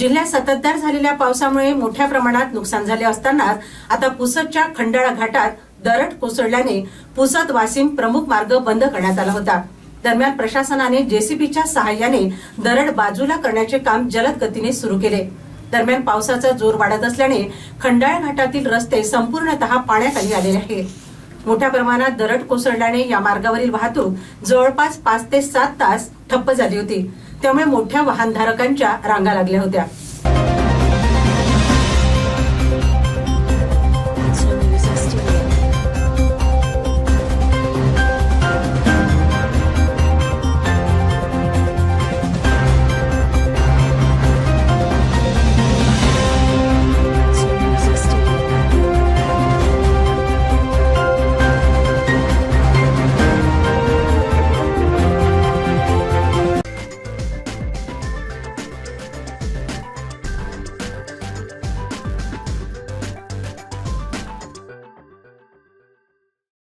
जिल्ह्यात सततधार झालेल्या पावसामुळे मोठ्या प्रमाणात नुकसान झाले असतानाच आता पुसदच्या खंडाळा घाटात दरड कोसळल्याने पुसद वासिम प्रमुख मार्ग बंद करण्यात आला होता. दरम्यान प्रशासनाने जेसीबीच्या सहाय्याने दरड बाजूला करण्याचे काम जलद गतीने सुरू केले. दरम्यान पावसाचा जोर वाढत असल्याने खंडाळा घाटातील रस्ते संपूर्णतः पाण्याखाली आलेले आहे मोठ्या प्रमाणात दरड कोसळल्याने या मार्गावरील वाहतूक जवळपास पाच ते सात तास ठप्प झाली होती. त्यामुळे मोठ्या वाहनधारकांच्या रांगा लागल्या होत्या.